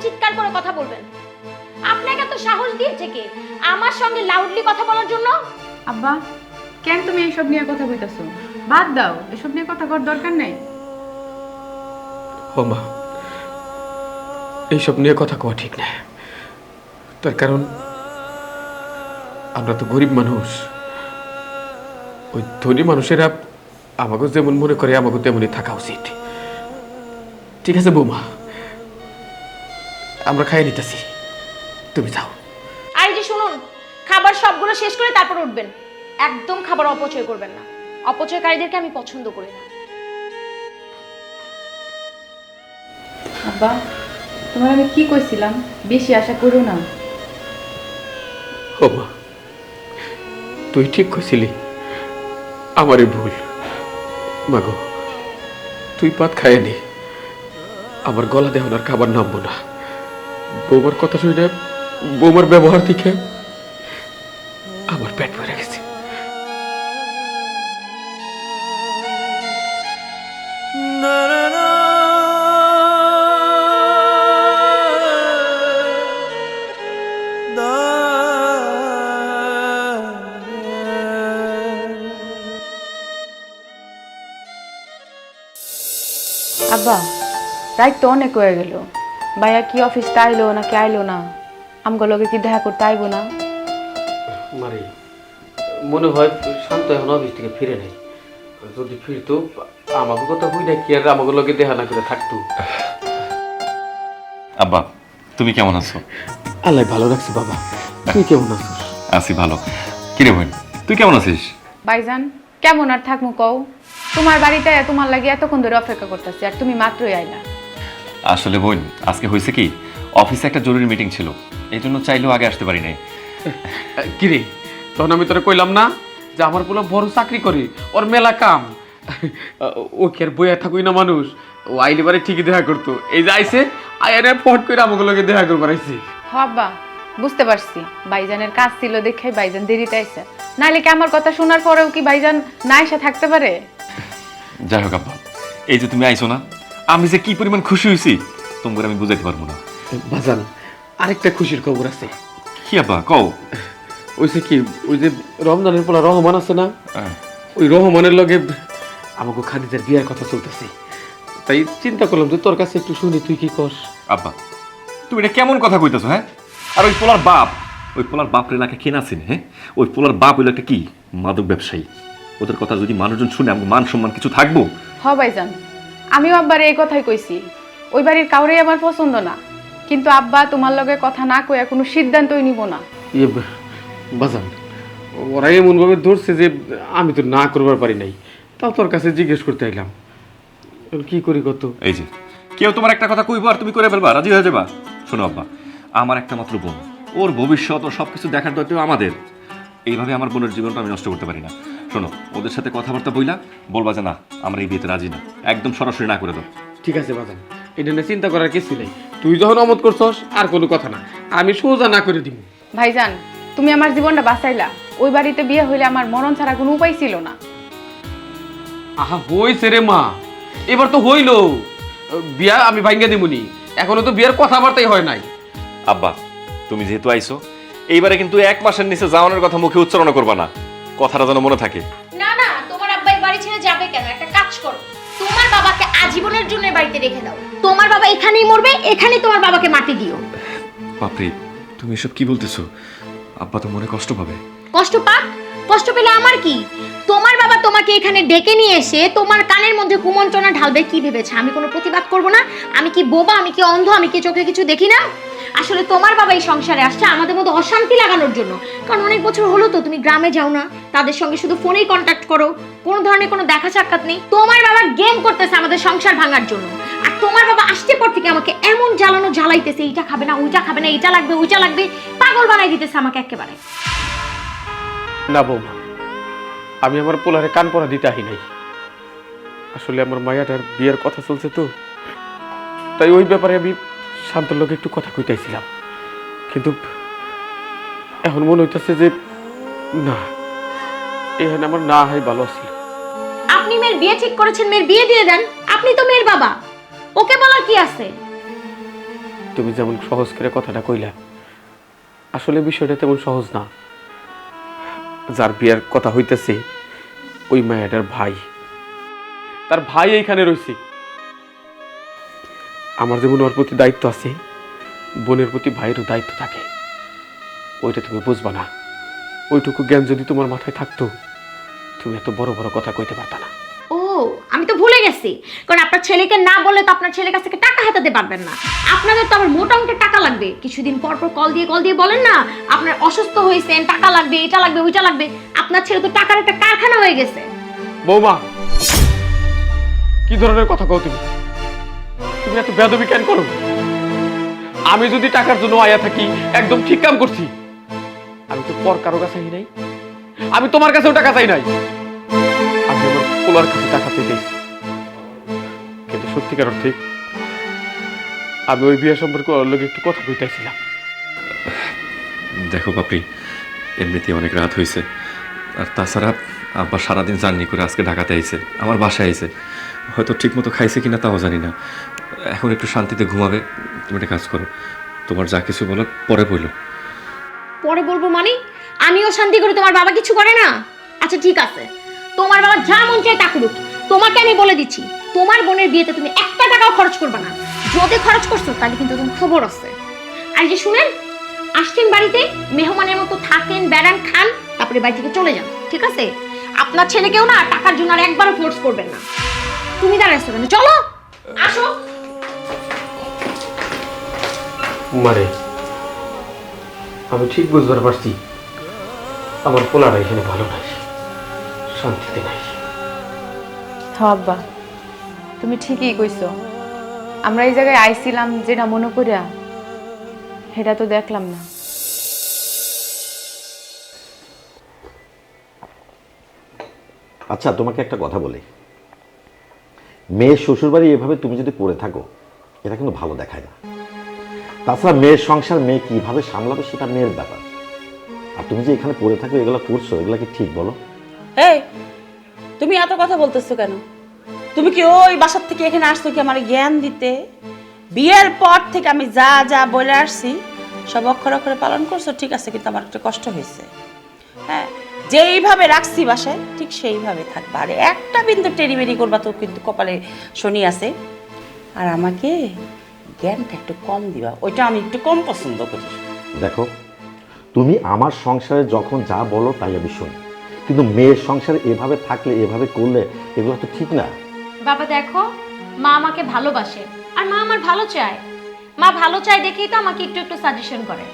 চিৎকার করে কথা বলবেন। আপনাকে তো সাহস দিয়েছে কে? আমার সঙ্গে লাউডলি কথা বলার জন্য? আব্বা কেন তুমি এইসব নিয়ে কথা কইতাছো বাদ দাও এসব নিয়ে কথা করার দরকার নেই। ও মা এইসব নিয়ে কথা কওয়া ঠিক না তার কারণ আমরা তো গরিব মানুষ। ওই ধনী মানুষেরা আমাকে যেমন মনে করে আমাকে তেমনই থাকা উচিত। ঠিক আছে বৌমা। আমরা খাইয়ে নিতেছি। তুমি যাও। আর এই যে শুনুন খাবার সবগুলো শেষ করে তারপর উঠবেন। একদম খাবার অপচয় করবেন না। অপচয়কারীদেরকে আমি পছন্দ করি না। আব্বা তোমার আমি কি কইছিলাম? বেশি আশা করো না। ও মা তুই ঠিক কইছিলি। আমারই ভুল। মাগো তুই পাত খাইয়ে নি। আমার গলা দেহ আর খাবার নামবো না। বৌমার কথা শুনে বৌমার ব্যবহার দেখে আমার পেট ভরে গেছে। আব্বা তো অনেক হয়ে গেল। ভাইয়া কি অফিসটা আইলো নাকি আইলো না? আমগো লগে কি দেখা করতে আইবো না? মারি মনে হয় শান্ত এখন অফিস থেকে ফিরে নাই। যদি ফিরতো আমাকে কথা হই না কি আর আমাকে লগে দেখা না করে থাকতো। আব্বা তুমি কেমন আছো? আল্লাহ ভালো রাখছি বাবা। তুই কেমন আছিস? আছি ভালো। কিরে বোন তুই কেমন আছিস? ভাইজান কেমন আর থাকমু কও? তোমার বাড়িতে তোমার লাগে এতক্ষণ ধরে অপেক্ষা করতেছি আর তুমি মাত্রই আইলা। আসলে বোন আজকে হয়েছে কি? অফিসে একটা জরুরি মিটিং ছিল। এই জন্য চাইলেও আগে আসতে পারি নাই। কিরে তখন আমি তোরা কইলাম না যে আমার পোলা বড় চাকরি করে ওর মেলা কাম। ও কি আর বইয়া থাকুই না মানুষ? ও আইলে বারে ঠিকই দেখা করতো। এই যে আইসে আয়ারে ফট করে আমাকে লগে দেখা করবার আইসি হ আব্বা বুঝতে পারছি। ভাইজানের কাজ ছিল দেখে ভাইজান দেরিতে আইসা নাইলে কি আমার কথা শোনার পরেও কি ভাইজান না এসে থাকতে পারে? যাই হোক আব্বা এই যে তুমি আইছো না আমি যে কি পরিমাণ খুশি হয়েছি তোমাকে আমি বুঝাইতে পারব না। বাজান আরেকটা খুশির খবর আছে। কি আব্বা কও। ওই যে কি ওই যে রমজানের পোলা রহমান আছে না? ওই রহমানের লগে আমাকে খাদিজার বিয়ার কথা চলতেছে। তাই চিন্তা করলাম যে তোর কাছে একটু শুনি তুই কি কর আব্বা তুমি এটা কেমন কথা কইতেছো হ্যাঁ? আর ওই পোলার বাপ ওই পোলার বাপ এলাকা কেনা আছেন হ্যাঁ? ওই পোলার বাপ হইল একটা কি? মাদক ব্যবসায়ী। ওদের কথা যদি মানুষজন শুনে আমাকে মান সম্মান কিছু থাকব? হ ভাইজান। আমিও আব্বারে এই কথাই কইছি ওই বাড়ির কাউরেই আমার পছন্দ না। কিন্তু আব্বা তোমার লগে কথা না কইয়া কোনো সিদ্ধান্তই নিব না। ইয়ে বাজান ওরা এমন ভাবে ধরছে যে আমি তো না করবার পারি নাই। তাও তোর কাছে জিজ্ঞেস করতে আইলাম। এখন কি করি কত? এই যে কেউ তোমার একটা কথা কইবো আর তুমি করে ফেলবা রাজি হয়ে যাবা? শোনো আব্বা আমার একটা মাত্র বোন। ওর ভবিষ্যৎ ও সব কিছু দেখার দায়িত্ব আমাদের। এইভাবে আমার বোনের জীবনটা আমি নষ্ট করতে পারি না। শোনো ওদের সাথে কথাবার্তা বইলা বলবা যে না আমরা এই বিয়েতে রাজি না। একদম সরাসরি না করে দাও। ঠিক আছে বাজান এটা নিয়ে চিন্তা করার কিছু নেই। তুই যখন অমত করছস আর কোনো কথা না। আমি সোজা না করে দিব ভাইজান তুমি আমার জীবনটা বাঁচাইলা। ওই বাড়িতে বিয়ে হইলে আমার মরণ ছাড়া কোনো উপায় ছিল না। আহা হইছে রে মা। এবার তো হইল। বিয়া আমি ভাঙ্গে দিমুনি। এখনও তো বিয়ার কথাবার্তাই হয় নাই। আব্বা তুমি যেহেতু আইছো এইবারে কিন্তু এক মাসের নিচে যাওয়ানোর কথা মুখে উচ্চারণ করবা না। কথাটা যেন মনে থাকে। না না তোমার আব্বাই বাড়ি ছেড়ে যাবে কেন? একটা কাজ করো। তোমার বাবাকে আজীবনের জন্য বাড়িতে রেখে দাও। তোমার বাবা এখানেই মরবে এখানেই তোমার বাবাকে মাটি দিও। বাপরে তুমি এসব কি বলতেছো? আব্বা তো মনে কষ্ট পাবে। কষ্ট পাক? কষ্ট পেলে আমার কি? তোমার বাবা তোমাকে এখানে ডেকে নিয়ে এসে তোমার কানের মধ্যে কুমন্ত্রণা ঢালবে কি ভেবেছে? আমি কোনো প্রতিবাদ করব না? আমি কি বোবা? আমি কি অন্ধ? আমি কি চোখে কিছু দেখি না? আসলে তোমার বাবা এই সংসারে আসছে আমাদের মধ্যে অশান্তি লাগানোর জন্য। কারণ অনেক বছর হলো তো তুমি গ্রামে যাও না। তাদের সঙ্গে শুধু ফোনেই কন্ট্যাক্ট করো। কোনো ধরনের কোনো দেখা সাক্ষাৎ নেই। তোমার বাবা গেম করতেছে আমাদের সংসার ভাঙার জন্য। আর তোমার বাবা আসতে পর থেকে আমাকে এমন জ্বালানো জ্বালাইতেছে, এইটা খাবে না, ওইটা খাবে না এটা লাগবে, ওইটা লাগবে। পাগল বানাই দিতেছে আমাকে একেবারে। না বৌমা, আমি আমার পোলারে কান পরা দিতে আহি নাই। আসলে আমার মায়াটার বিয়ের কথা চলছে তো। তাই ওই ব্যাপারে আমি শান্তর লোক একটু কথা কইতাইছিলাম। কিন্তু এখন মনে হইতেছে যে, না এখানে আমার না হয় ভালো ছিল আপনি মেয়ের বিয়ে ঠিক করেছেন মেয়ের বিয়ে দিয়ে দেন। আপনি তো মেয়ের বাবা। ওকে বলার কি আছে? তুমি যেমন সহজ করে কথাটা কইলা আসলে বিষয়টা তেমন সহজ না। যার বিয়ার কথা হইতেছে ওই মায়াটার ভাই। তার ভাই এইখানে রয়েছে আমার যেমন ওর প্রতি দায়িত্ব আছে বোনের প্রতি ভাইয়েরও দায়িত্ব থাকে। ওইটা তুমি বুঝবা না। ওইটুকু জ্ঞান যদি তোমার মাথায় থাকতো তুমি এত বড় বড় কথা কইতে পারতা না। ও আমি তো ভুলে গেছি। কারণ আপনার ছেলেকে না বললে তো আপনার ছেলের কাছ থেকে টাকা হাতাতে পারবেন না। আপনাদের তো আবার মোটা অঙ্কের টাকা লাগবে। কিছুদিন পর পর কল দিয়ে কল দিয়ে বলেন না আপনার অসুস্থ হয়েছেন টাকা লাগবে এটা লাগবে ওইটা লাগবে। আপনার ছেলে তো টাকার একটা কারখানা হয়ে গেছে। বৌমা কি ধরনের কথা কও তুমি? তুমি এত বেদবি কেন করো? আমি যদি টাকার জন্য আয়া থাকি একদম ঠিক কাম করছি। আমি তো পর কারও কাছে নাই। আমি তোমার কাছেও টাকা চাই নাই। আমি আমার পোলার কাছে টাকা চাইতেছি কিন্তু সত্যিকার অর্থে আমি ওই বিয়ে সম্পর্কে ওর লোক একটু কথা কইতেছিলাম। দেখো বাপি এমনিতেই অনেক রাত হয়েছে আর তাছাড়া আব্বা সারাদিন জার্নি করে আজকে ঢাকাতে আইছে আমার বাসায় আইছে। হয়তো ঠিক মতো খাইছে কিনা তাও জানি না। এখন একটু শান্তিতে ঘুমাবে তুমি একটা কাজ করো। তোমার যা কিছু বলো পরে বলল পরে বলব মানে? আমিও শান্তি করি, তোমার বাবা কিছু করে না? আচ্ছা ঠিক আছে। তোমার বাবা যা মন চায় তা করুক। তোমাকে আমি বলে দিচ্ছি, তোমার বোনের বিয়েতে তুমি একটা টাকাও খরচ করবে না। যদি খরচ করছ, তাহলে কিন্তু তুমি খবর আছে। আর যে শুনেন, আসছেন বাড়িতে, মেহমানের মতো থাকেন, বেড়ান, খান, তারপরে বাড়ি থেকে চলে যান, ঠিক আছে? আপনার ছেলেকেও না টাকার জন্য আর একবারও ফোর্স করবেন না। তুমি দাঁড়াচ্ছ কেন? চলো, আসো। মানে আমি ঠিক বুঝবার পারছি। আমার পোলারা এখানে ভালো নাই। শান্তিতে নাই। তুমি ঠিকই কইছো। আমরা এই জায়গায় আইছিলাম যেটা মনে করিয়া সেটা তো দেখলাম না। আচ্ছা তোমাকে একটা কথা বলি। মেয়ের শ্বশুরবাড়ি এভাবে তুমি যদি পড়ে থাকো এটা কিন্তু ভালো দেখায় না। তাছাড়া মেয়ের সংসার মেয়ে কীভাবে সামলাবে সেটা মেয়ের ব্যাপার। আর তুমি যে এখানে পড়ে থাকো এগুলো করছ এগুলো কি ঠিক বলো? এই তুমি এত কথা বলতেছো কেন? তুমি কি ওই বাসার থেকে এখানে আসছো কি আমার জ্ঞান দিতে? বিয়ের পর থেকে আমি যা যা বলে আসছি সব অক্ষর অক্ষরে পালন করছ ঠিক আছে কিন্তু আমার একটু কষ্ট হয়েছে। হ্যাঁ যেইভাবে রাখছি বাসায় ঠিক সেইভাবে থাকবা। আর একটা বিন্দু টেরিবেরি করবা তো কিন্তু কপালে শনি আছে। আর আমাকে জ্ঞানটা একটু কম দিবা ওইটা আমি একটু কম পছন্দ করি। দেখো তুমি আমার সংসারে যখন যা বলো, তাই আমি শুনি। কিন্তু মেয়ের সংসারে এভাবে থাকলে, এভাবে করলে, এগুলো তো ঠিক না। বাবা, দেখো, মা আমাকে ভালোবাসে, আর মা আমার ভালো চায়। মা ভালো চায় দেখেই তো আমাকে একটু একটু সাজেশন করে।